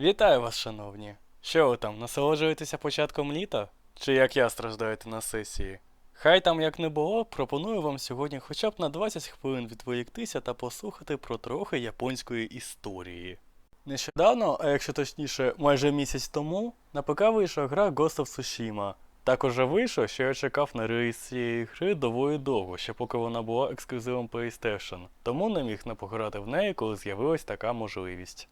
Вітаю вас, шановні. Що ви там, насолоджуєтеся початком літа? Чи як я страждаєте на сесії? Хай там як не було, пропоную вам сьогодні хоча б на 20 хвилин відволіктися та послухати про трохи японської історії. Нещодавно, а якщо точніше, майже місяць тому, на ПК вийшла гра Ghost of Tsushima. Так уже вийшло, що я чекав на реліз цієї гри доволі довго, ще поки вона була ексклюзивом PlayStation, тому не міг не пограти в неї, коли з'явилась така можливість.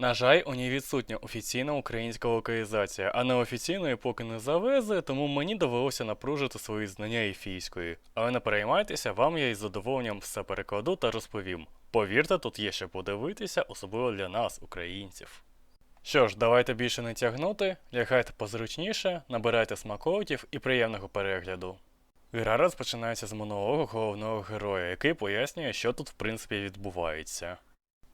На жаль, у ній відсутня офіційна українська локалізація, а неофіційної поки не завезли, тому мені довелося напружити свої знання ефійської. Але не переймайтеся, вам я із задоволенням все перекладу та розповім. Повірте, тут є що подивитися, особливо для нас, українців. Що ж, давайте більше не тягнути, лягайте позручніше, набирайте смаколиків і приємного перегляду. Гра розпочинається з монологу головного героя, який пояснює, що тут в принципі відбувається.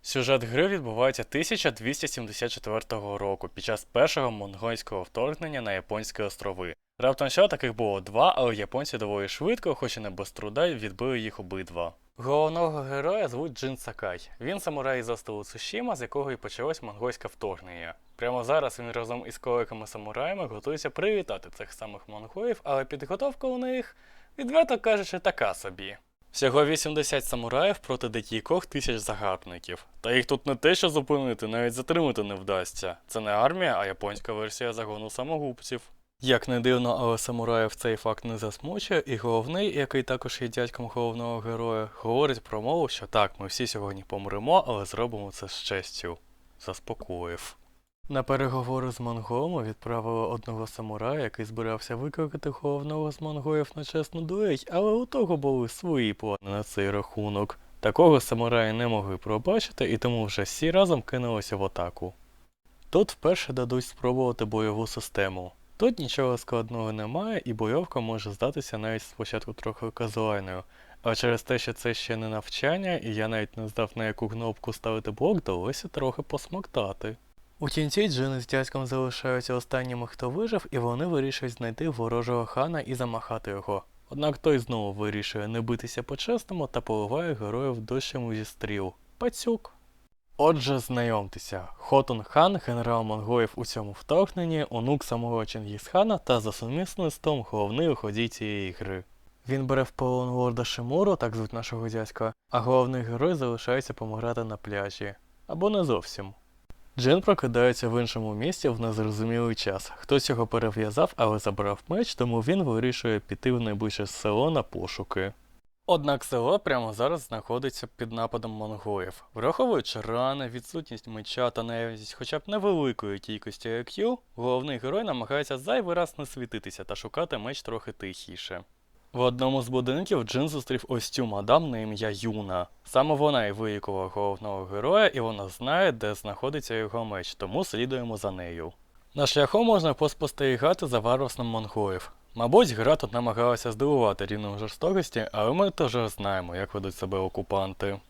Сюжет гри відбувається 1274 року під час першого монгольського вторгнення на японські острови. Раптом що таких було два, але японці доволі швидко, хоч і не без труда, відбили їх обидва. Головного героя звуть Джин Сакай. Він самурай із острову Цушіма, з якого і почалось монгольське вторгнення. Прямо зараз він разом із колегами самураями готується привітати цих самих монголів, але підготовка у них, відверто кажучи, така собі. Всього 80 самураїв проти декількох тисяч загарбників. Та їх тут не те, що зупинити, навіть затримати не вдасться. Це не армія, а японська версія загону самогубців. Як не дивно, але самураїв цей факт не засмучує, і головний, який також є дядьком головного героя, говорить про мову, що так, ми всі сьогодні помремо, але зробимо це з честю. Заспокоїв. На переговори з монголами відправили одного самурая, який збирався викликати головного з монголів на чесну дуель, але у того були свої плани на цей рахунок. Такого самураї не могли пробачити, і тому вже всі разом кинулися в атаку. Тут вперше дадуть спробувати бойову систему. Тут нічого складного немає, і бойовка може здатися навіть спочатку трохи казуальною. А через те, що це ще не навчання, і я навіть не знав на яку кнопку ставити блок, довелося трохи посмоктати. У кінці Джин з дядьком залишаються останніми, хто вижив, і вони вирішують знайти ворожого хана і замахати його. Однак той знову вирішує не битися по-чесному та поливає героїв дощем зі стріл. Пацюк. Отже, знайомтеся, Хотун хан, генерал монголів у цьому вторгненні, онук самого Чингісхана та за сумісництвом головний у ході цієї гри. Він бере в полон лорда Шимуру, так звуть нашого дядька, а головний герой залишається помирати на пляжі. Або не зовсім. Джин прокидається в іншому місці в незрозумілий час. Хтось його перев'язав, але забрав меч, тому він вирішує піти в найближче село на пошуки. Однак село прямо зараз знаходиться під нападом монголів. Враховуючи рани, відсутність меча та наявність хоча б невеликої кількості IQ, головний герой намагається зайвий раз не світитися та шукати меч трохи тихіше. В одному з будинків Джин зустрів ось цю мадам на ім'я Юна. Саме вона і вилікувала головного героя, і вона знає, де знаходиться його меч, тому слідуємо за нею. На шляху можна поспостерігати за варварством монголів. Мабуть, гра тут намагалася здивувати рівнем жорстокості, але ми теж знаємо, як ведуть себе окупанти.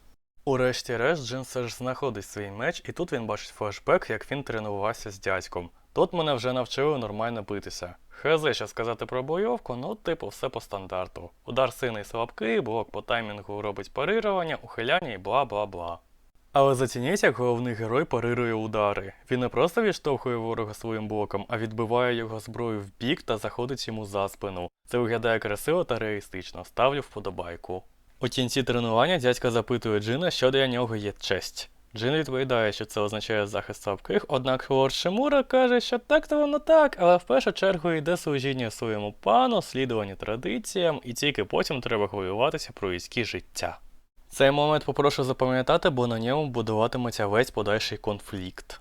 Урешті-решт Джин все ж знаходить свій меч, і тут він бачить флешбек, як він тренувався з дядьком. Тут мене вже навчили нормально битися. Хз, що сказати про бойовку, ну, типу, все по стандарту. Удар сильний слабкий, блок по таймінгу робить парирування, ухиляння і бла бла бла. Але зацініть, як головний герой парирує удари. Він не просто відштовхує ворога своїм блоком, а відбиває його зброю в бік та заходить йому за спину. Це виглядає красиво та реалістично, ставлю вподобайку. У кінці тренування дядька запитує Джина, що для нього є честь. Джин відповідає, що це означає захист слабких, однак лорд Шимура каже, що так то воно так, але в першу чергу йде служіння своєму пану, слідування традиціям, і тільки потім треба хвилюватися про людське життя. Цей момент попрошу запам'ятати, бо на ньому будуватиметься весь подальший конфлікт.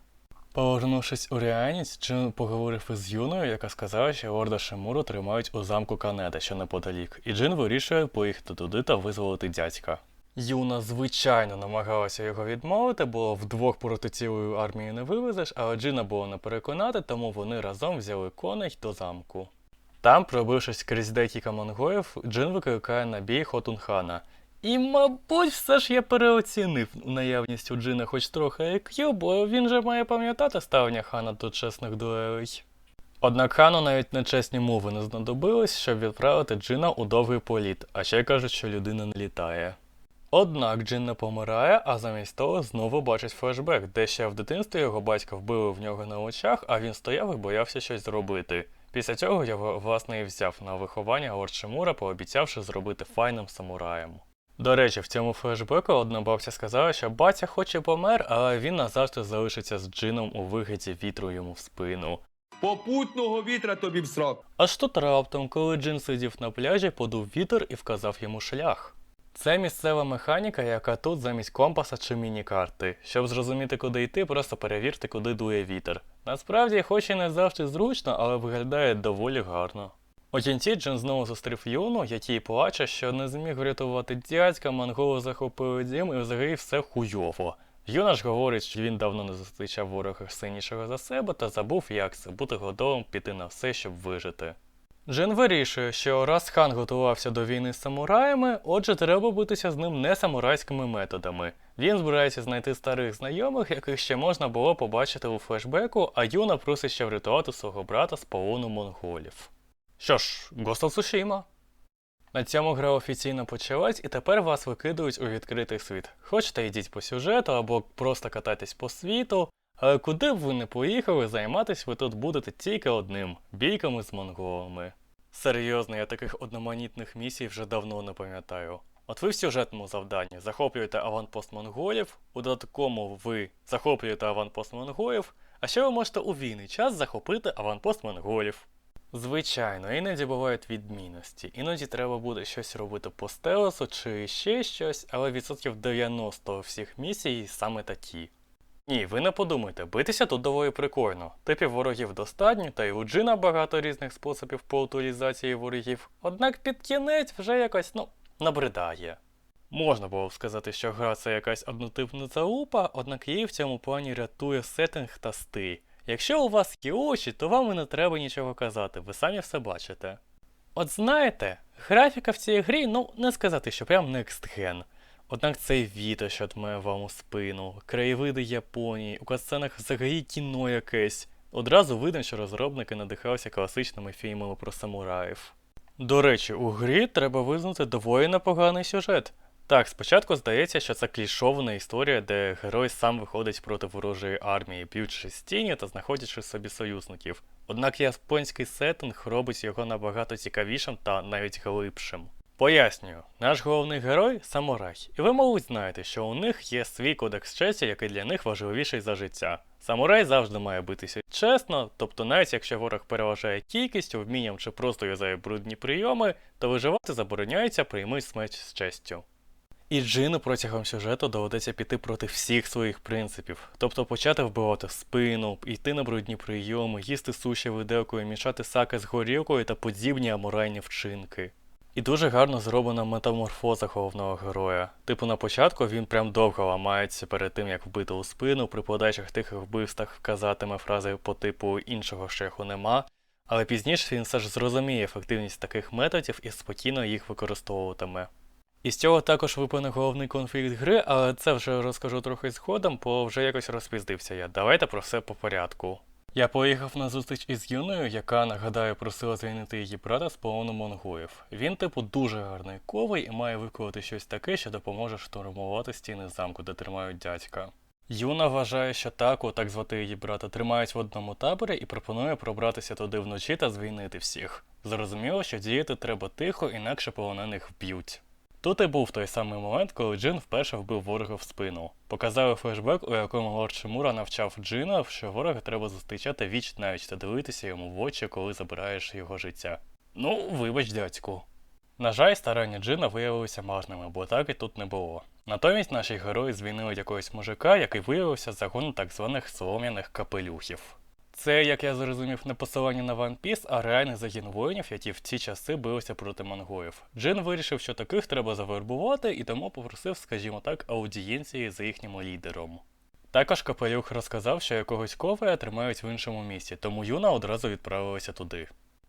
Повернувшись у реальність, Джин поговорив із Юною, яка сказала, що лорда Шимуру тримають у замку Канеда, що неподалік, і Джин вирішує поїхати туди та визволити дядька. Юна, звичайно, намагалася його відмовити, бо вдвох проти цілої армії не вивезеш, але Джина було не переконати, тому вони разом взяли коней до замку. Там, пробившись крізь декілька монголів, Джин викликає на бій Хотунхана. І, мабуть, все ж я переоцінив наявність у Джина хоч трохи IQ, бо він же має пам'ятати ставлення хана до чесних дуелей. Однак хану навіть нечесні мови не знадобились, щоб відправити Джина у довгий політ, а ще кажуть, що людина не літає. Однак Джин не помирає, а замість того знову бачить флешбек, де ще в дитинстві його батька вбили в нього на очах, а він стояв і боявся щось зробити. Після цього його власне і взяв на виховання Лорд Шимура, пообіцявши зробити файним самураєм. До речі, в цьому флешбеку одна бабця сказала, що батя хоч і помер, але він назавжди залишиться з джином у вигляді вітру йому в спину. Попутного вітра тобі в срок. Аж тут раптом, коли Джин сидів на пляжі, подув вітер і вказав йому шлях. Це місцева механіка, яка тут замість компаса чи міні-карти. Щоб зрозуміти, куди йти, просто перевірте, куди дує вітер. Насправді, хоч і не завжди зручно, але виглядає доволі гарно. У кінці Джин знову зустрів Юну, який плаче, що не зміг врятувати дядька, монголи захопили дім і взагалі все хуйово. Юна ж говорить, що він давно не зустрічав ворога сильнішого за себе та забув, як це бути готовим піти на все, щоб вижити. Джин вирішує, що раз хан готувався до війни з самураями, отже, треба битися з ним не самурайськими методами. Він збирається знайти старих знайомих, яких ще можна було побачити у флешбеку, а Юна просить ще врятувати свого брата з полону монголів. Що ж, Гостел Сушіма. На цьому гра офіційно почалась, і тепер вас викидують у відкритий світ. Хочете йдіть по сюжету або просто кататись по світу, але куди б ви не поїхали, займатись ви тут будете тільки одним бійками з монголами. Серйозно, я таких одноманітних місій вже давно не пам'ятаю. От ви в сюжетному завданні захоплюєте аванпост монголів, у додатковому ви захоплюєте аванпост монголів, а ще ви можете у війний час захопити аванпост монголів. Звичайно, іноді бувають відмінності. Іноді треба буде щось робити по стелесу чи ще щось, але відсотків 90 всіх місій саме такі. Ні, ви не подумайте, битися тут доволі прикольно. Типів ворогів достатньо, та й у Джина багато різних способів по утилізації ворогів, однак під кінець вже якось, ну, набридає. Можна було б сказати, що гра це якась однотипна залупа, однак її в цьому плані рятує сеттинг та стиль. Якщо у вас є очі, то вам і не треба нічого казати, ви самі все бачите. От знаєте, графіка в цій грі, ну не сказати, що прям next. Однак цей вітер, що дме вам у спину, краєвиди Японії, у катсценах взагалі кіно якесь. Одразу видно, що розробники надихалися класичними фільмами про самураїв. До речі, у грі треба визнати доволі непоганий сюжет. Так, спочатку здається, що це клішована історія, де герой сам виходить проти ворожої армії, б'ючи стіні та знаходячи собі союзників. Однак японський сеттинг робить його набагато цікавішим та навіть глибшим. Пояснюю, наш головний герой самурай, і ви, мабуть, знаєте, що у них є свій кодекс честі, який для них важливіший за життя. Самурай завжди має битися чесно, тобто навіть якщо ворог переважає кількістю, вмінням чи просто юзає брудні прийоми, то виживати забороняється, прийми смерть з честю. І Джину протягом сюжету доведеться піти проти всіх своїх принципів, тобто почати вбивати спину, йти на брудні прийоми, їсти суші виделкою, мішати саки з горілкою та подібні аморальні вчинки. І дуже гарно зроблена метаморфоза головного героя. Типу на початку він прям довго ламається перед тим, як вбити у спину, при подальших тихих вбивствах вказатиме фрази по типу іншого шляху нема, але пізніше він все ж зрозуміє ефективність таких методів і спокійно їх використовуватиме. І з цього також випаде головний конфлікт гри, але це вже розкажу трохи згодом, бо вже якось розпіздився я. Давайте про все по порядку. Я поїхав на зустріч із Юною, яка, нагадаю, просила звільнити її брата з полону монголів. Він, типу, дуже гарний ковий і має виконати щось таке, що допоможе штурмувати стіни замку, де тримають дядька. Юна вважає, що таку, так звати її брата, тримають в одному таборі і пропонує пробратися туди вночі та звільнити всіх. Зрозуміло, що діяти треба тихо, інакше полонених вб'ють. Тут і був той самий момент, коли Джин вперше вбив ворога в спину. Показали флешбек, у якому лорд Шимура навчав Джина, що ворога треба зустрічати віч навіть та дивитися йому в очі, коли забираєш його життя. Ну, вибач, дядьку. На жаль, старання Джина виявилися марними, бо так і тут не було. Натомість наші герої звільнили якогось мужика, який виявився загону так званих солом'яних капелюхів. Це, як я зрозумів, не посилання на One Piece, а реальний загін воїнів, які в ці часи билися проти монголів. Джин вирішив, що таких треба завербувати, і тому попросив, скажімо так, аудієнції за їхнім лідером. Також Капелюх розказав, що якогось ковая тримають в іншому місці, тому Юна одразу відправилася туди.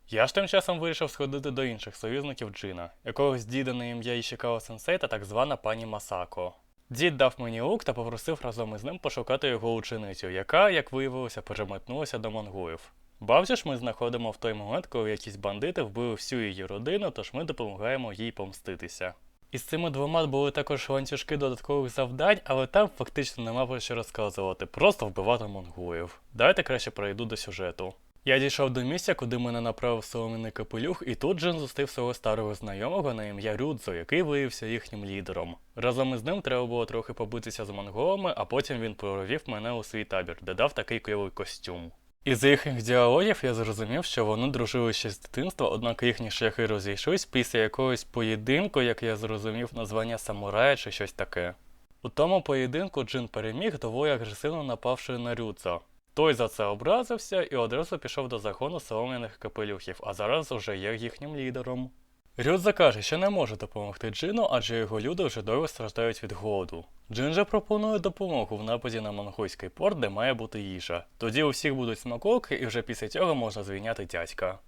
Я ж тим часом вирішив сходити до інших союзників Джина, якогось діда на ім'я Ішикао Сенсей та так звана пані Масако. Дід дав мені лук та попросив разом із ним пошукати його ученицю, яка, як виявилося, переметнулася до монголів. Бавче ж ми знаходимо в той момент, коли якісь бандити вбили всю її родину, тож ми допомагаємо їй помститися. І з цими двома були також ланцюжки додаткових завдань, але там фактично нема про що розказувати, просто вбивати монголів. Давайте краще перейду до сюжету. Я дійшов до місця, куди мене направив соломіний капелюх, і тут Джин зустрів свого старого знайомого на ім'я Рюдзо, який виявився їхнім лідером. Разом із ним треба було трохи побитися з монголами, а потім він провів мене у свій табір, де дав такий кльовий костюм. Із їхніх діалогів я зрозумів, що вони дружили ще з дитинства, однак їхні шляхи розійшлись після якогось поєдинку, як я зрозумів, названня самурая чи щось таке. У тому поєдинку Джин переміг, доволі агресивно напавши на Рюца. Той за це образився і одразу пішов до загону солом'яних капелюхів, а зараз уже є їхнім лідером. Рюдза каже, що не може допомогти Джину, адже його люди вже довго страждають від голоду. Джин же пропонує допомогу в нападі на монгольський порт, де має бути їжа. Тоді у всіх будуть смаколки, і вже після цього можна звільняти дядька.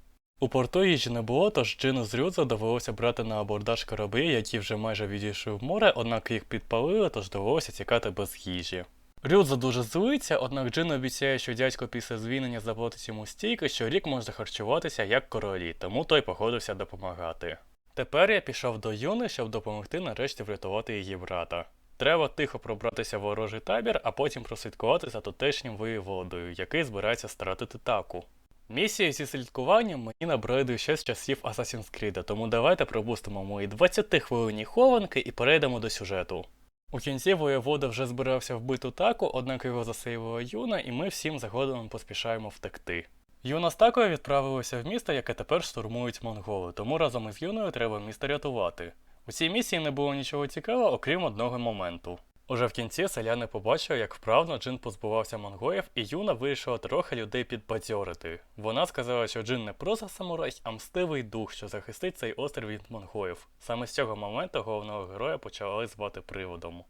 У порту їжі не було, тож Джину з Рюдза довелося брати на абордаж кораблі, які вже майже відійшли в море, однак їх підпалили, тож довелося тікати без їжі. Рюдза дуже злиться, однак Джин обіцяє, що дядько після звільнення заплатить йому стільки, що рік може харчуватися як королі, тому той погодився допомагати. Тепер я пішов до Юни, щоб допомогти нарешті врятувати її брата. Треба тихо пробратися в ворожий табір, а потім прослідкувати за тутешнім воєводою, який збирається стратити таку. Місії зі слідкуванням мені набридли ще з часів Assassin's Creed, тому давайте пропустимо мої 20 хвилинні хованки і перейдемо до сюжету. У кінці воєвода вже збирався вбити таку, однак його засейвила Юна, і ми всім загодом поспішаємо втекти. Юна з такою відправилася в місто, яке тепер штурмують монголи, тому разом із Юною треба місто рятувати. У цій місії не було нічого цікавого, окрім одного моменту. Уже в кінці селяни побачили, як вправно Джин позбувався монголів, і Юна вирішила трохи людей підбадьорити. Вона сказала, що Джин не просто самурай, а мстивий дух, що захистить цей острів від монголів. Саме з цього моменту головного героя почали звати приводом.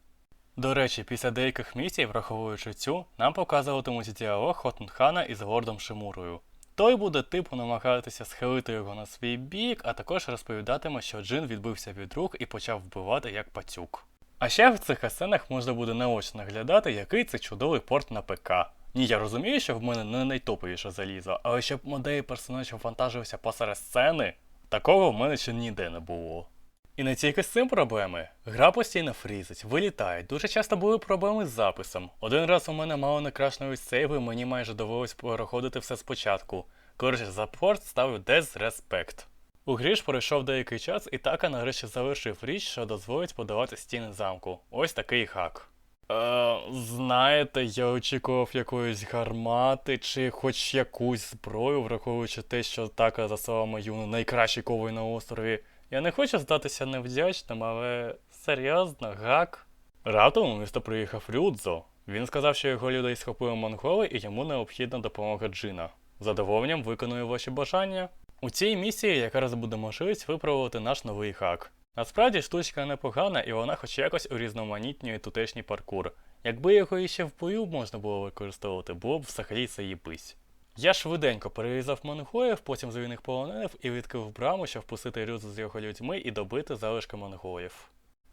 До речі, після деяких місій, враховуючи цю, нам показуватимуть діалог Хотнхана із Гордом Шимурою. Той буде типу намагатися схилити його на свій бік, а також розповідатиме, що Джин відбився від рук і почав вбивати як пацюк. А ще в цих сценах можна буде наочно глядати, який це чудовий порт на ПК. Ні, я розумію, що в мене не найтоповіше залізо, але щоб модель персонажів вантажився посеред сцени, такого в мене ще ніде не було. І не тільки з цим проблеми. Гра постійно фрізить, вилітає. Дуже часто були проблеми з записом. Один раз у мене мало не крашнулись сейви, мені майже довелось переходити все спочатку. Коротше, за порт ставив Disrespect. У грі ж пройшов деякий час, і така нарешті залишив річ, що дозволить подавати стіни замку. Ось такий хак. Е, знаєте, я очікував якоїсь гармати чи хоч якусь зброю, враховуючи те, що така за словами Юну найкращий ковий на острові. Я не хочу здатися невдячним, але серйозно, гак. Раптом у місто приїхав Рюдзо. Він сказав, що його людей схопили монголи і йому необхідна допомога Джина. Задоволенням виконую ваші бажання. У цій місії якраз буде можливість випробувати наш новий хак. Насправді штучка непогана і вона хоч якось урізноманітнює тутешній паркур. Якби його іще в бою можна було використовувати, було б взагалі це їбись. Я швиденько перерізав монголів, потім звільних полонених і відкрив браму, щоб впустити рюзу з його людьми і добити залишки монголів.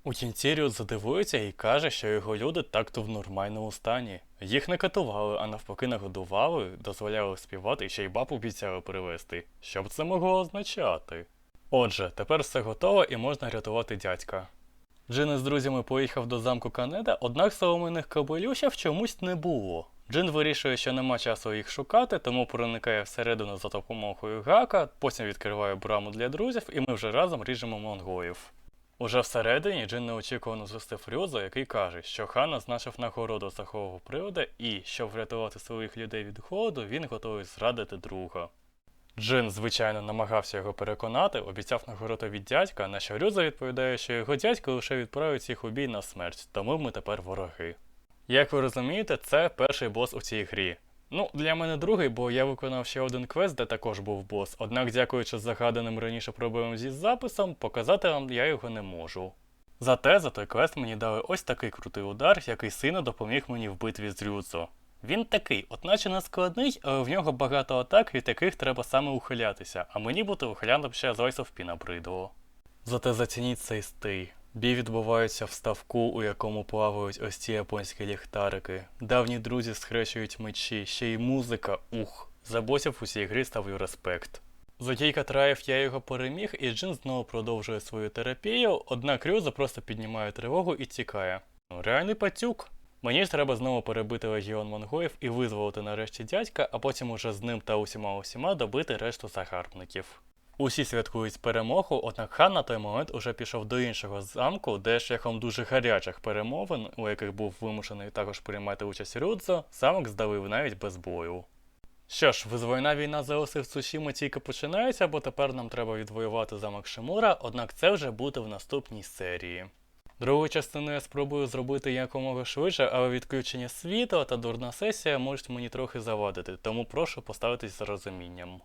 У кінці Рюд задивується і каже, що його люди так-то в нормальному стані. Їх не катували, а навпаки нагодували, дозволяли співати і ще й баб обіцяли привезти. Що б це могло означати? Отже, тепер все готово і можна рятувати дядька. Джин із друзями поїхав до замку Канеда, однак соломиних кабелюшів чомусь не було. Джин вирішує, що нема часу їх шукати, тому проникає всередину за допомогою гака, потім відкриває браму для друзів, і ми вже разом ріжемо монголів. Уже всередині Джин неочікувано зустрів Рюзо, який каже, що хан назначив нагороду за такого привода, і, щоб врятувати своїх людей від голоду, він готовий зрадити друга. Джин, звичайно, намагався його переконати, обіцяв нагороду від дядька, на що Рюза відповідає, що його дядько лише відправить їх у бій на смерть, тому ми тепер вороги. Як ви розумієте, це перший бос у цій грі. Ну, для мене другий, бо я виконав ще один квест, де також був бос, однак, дякуючи загаданим раніше проблемам зі записом, показати вам я його не можу. Зате за той квест мені дали ось такий крутий удар, який сильно допоміг мені в битві з Рюцо. Він такий, от наче не складний, але в нього багато атак, від яких треба саме ухилятися, а мені бути ухилянтом ще з Voice набридло. Зате зацініть цей стиль. Бій відбувається в ставку, у якому плавають ось ці японські ліхтарики. Давні друзі схрещують мечі, ще й музика, ух. За босів у цій грі ставлю респект. За кілька траїв я його переміг, і Джин знову продовжує свою терапію, однак Рюза просто піднімає тривогу і тікає. Ну, реальний пацюк. Мені ж треба знову перебити легіон монгоїв і визволити нарешті дядька, а потім уже з ним та усіма усіма добити решту загарбників. Усі святкують перемогу, однак хан на той момент уже пішов до іншого замку, де шляхом дуже гарячих перемовин, у яких був вимушений також приймати участь Рюдзо, замок здавив навіть без бою. Що ж, визвольна війна за осив Цушіми тільки починається, бо тепер нам треба відвоювати замок Шимура, однак це вже буде в наступній серії. Другу частину я спробую зробити якомога швидше, але відключення світла та дурна сесія можуть мені трохи завадити, тому прошу поставитись з розумінням.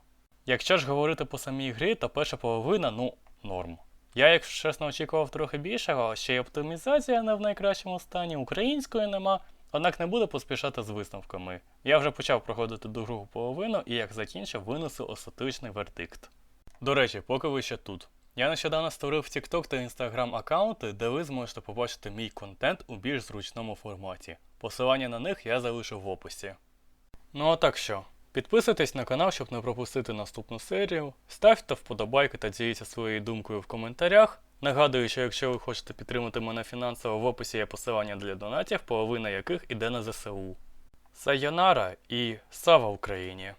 Якщо ж говорити по самій грі, то перша половина, ну, норм. Я, якщо чесно, очікував трохи більшого, ще й оптимізація не в найкращому стані, української нема, однак не буду поспішати з висновками. Я вже почав проходити другу половину і як закінчив, винесу остаточний вердикт. До речі, поки ви ще тут. Я нещодавно створив TikTok та Instagram аккаунти, де ви зможете побачити мій контент у більш зручному форматі. Посилання на них я залишу в описі. Ну а так що, підписуйтесь на канал, щоб не пропустити наступну серію. Ставте вподобайки та діліться своєю думкою в коментарях. Нагадую, що якщо ви хочете підтримати мене фінансово, в описі є посилання для донатів, половина яких іде на ЗСУ. Сайонара і слава Україні!